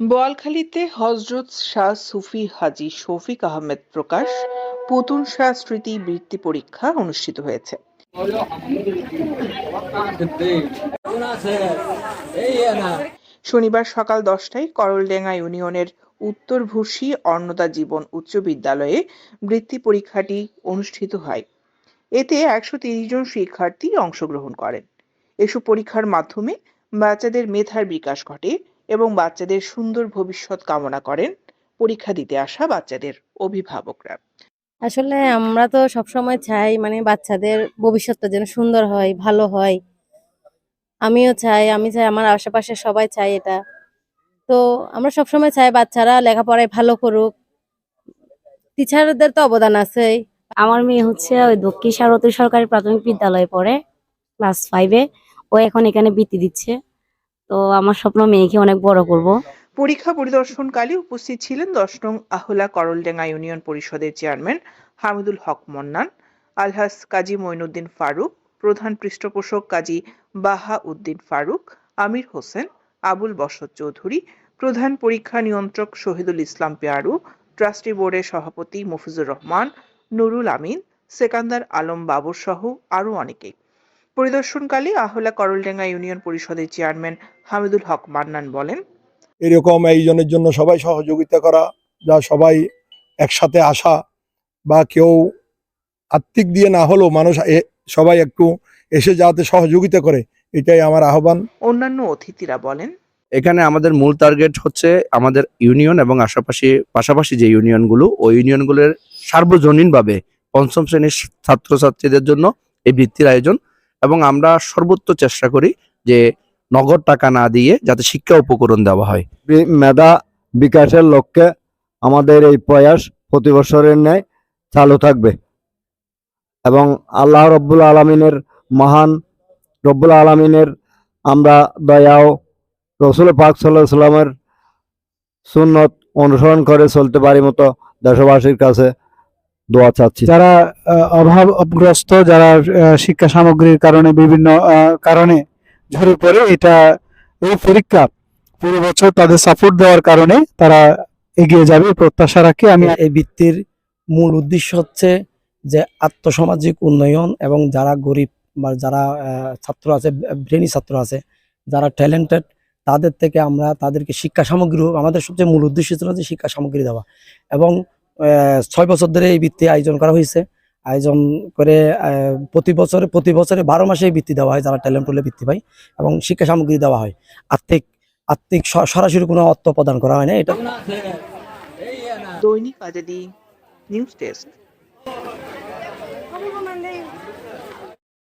বোয়ালখালীতে হজরত শাহ সুফি হাজি শফিক আহমেদ প্রকাশ পুতুন শাহ স্মৃতি বৃত্তি পরীক্ষা অনুষ্ঠিত হয়েছে। শনিবার সকাল দশটায় করলডেঙ্গা ইউনিয়নের উত্তর ভূষী অন্নদা জীবন উচ্চ বিদ্যালয়ে বৃত্তি পরীক্ষাটি অনুষ্ঠিত হয়। এতে একশো তিরিশ জন শিক্ষার্থী অংশগ্রহণ করেন। এসব পরীক্ষার মাধ্যমে বাচ্চাদের মেধার বিকাশ ঘটে। এবং বাচ্চাদের সুন্দর ভবিষ্যৎ কামনা করেন পরীক্ষা দিতে আসা বাচ্চাদের অভিভাবকরা। আসলে আমরা তো সবসময় চাই মানে বাচ্চাদের ভবিষ্যৎটা যেন সুন্দর হয় ভালো হয়। আমিও চাই আমি চাই আমার আশেপাশে সবাই চাই এটা। তো আমরা সবসময় চাই বাচ্চারা লেখাপড়ায় ভালো করুক। টিচারদের তো অবদান আছেই। আমার মেয়ে হচ্ছে ওই দক্ষিণ সারতী সরকারি প্রাথমিক বিদ্যালয়ে পড়ে ক্লাস ফাইভে ও এখন এখানে বৃত্তি দিচ্ছে। তো আমার স্বপ্ন মেয়েকে অনেক বড় করব। পরীক্ষা পরিদর্শনকালে উপস্থিত ছিলেন দশ নং আহলা করলডেঙ্গা ইউনিয়ন পরিষদের চেয়ারম্যান হামিদুল হক মন্নান, আলহাস কাজী মঈনুদ্দিন ফারুক, প্রধান পৃষ্ঠপোষক কাজী বাহা উদ্দিন ফারুক, আমির হোসেন, আবুল বসত চৌধুরী, প্রধান পরীক্ষা নিয়ন্ত্রক শহীদুল ইসলাম পেয়ারু, ট্রাস্টি বোর্ডের সভাপতি মফিজুর রহমান, নুরুল আমিন, সেকান্দার আলম বাবর সহ আরও অনেকে পরিদর্শনকালে আহলা করলডেঙ্গা ইউনিয়ন পরিষদের চেয়ারম্যান হামিদুল হক মান্নান বলেন এরকম এইজনের জন্য সবাই সহযোগিতা করা যা সবাই একসাথে আসা বা কেউ আত্মিক দিয়ে না হলেও মানুষ এ- সবাই একটু এসে যাতে সহযোগিতা করে এটাই আমার আহ্বান। অন্যান্য অতিথিরা বলেন এখানে আমাদের মূল টার্গেট হচ্ছে আমাদের ইউনিয়ন এবং আশেপাশে পাশাপাশি যে ইউনিয়নগুলো ওই ইউনিয়নগুলোর সার্বজনীনভাবে পঞ্চম শ্রেণির ছাত্রছাত্রীদের জন্য এই বৃত্তির আয়োজন এবং আমরা সর্বোচ্চ চেষ্টা করি যে নগদ টাকা না দিয়ে যাতে শিক্ষা উপকরণ দেওয়া হয়। মেধা বিকাশের লক্ষ্যে আমাদের এই প্রয়াস প্রতি বছরের ন্যায় চালু থাকবে। এবং আল্লাহ রব্বুল আলমিনের মহান রব্বুল আলমিনের আমরা দয়াও রসুল পাক সাল্লাহ সাল্লামের সুন্নত অনুসরণ করে চলতে পারি মতো দেশবাসীর কাছে দোয়া চাচ্ছি। যারা অভাবগ্রস্ত যারা শিক্ষা সামগ্রীর কারণে বিভিন্ন কারণে ঝরে পড়ে এটা এই পরীক্ষা পুরো বছর তাদের সাপোর্ট দেওয়ার কারণে তারা এগিয়ে যাবে প্রত্যাশা রাখি। আমি এই বৃত্তির মূল উদ্দেশ্য হচ্ছে যে আত্মসামাজিক উন্নয়ন এবং যারা গরিব বা যারা ছাত্র আছে ব্রেনি ছাত্র আছে যারা ট্যালেন্টেড তাদের থেকে আমরা তাদেরকে শিক্ষা সামগ্রী আমাদের সবচেয়ে মূল উদ্দেশ্য ছিল যে শিক্ষা সামগ্রী দেওয়া। এবং ছয় বছর ধরে এই বৃত্তি আয়োজন করা হয়েছে। আয়োজন করে প্রতি বছরে প্রতি বছরে বারো মাসে বৃত্তি দেওয়া হয়, যারা ট্যালেন্ট হলে বৃত্তি পায় এবং শিক্ষা সামগ্রী দেওয়া হয়। আর্থিক আর্থিক সরাসরি কোনো অর্থ প্রদান করা হয় না, এটা দৈনিক আজাদি নিউজ ডেস্ক।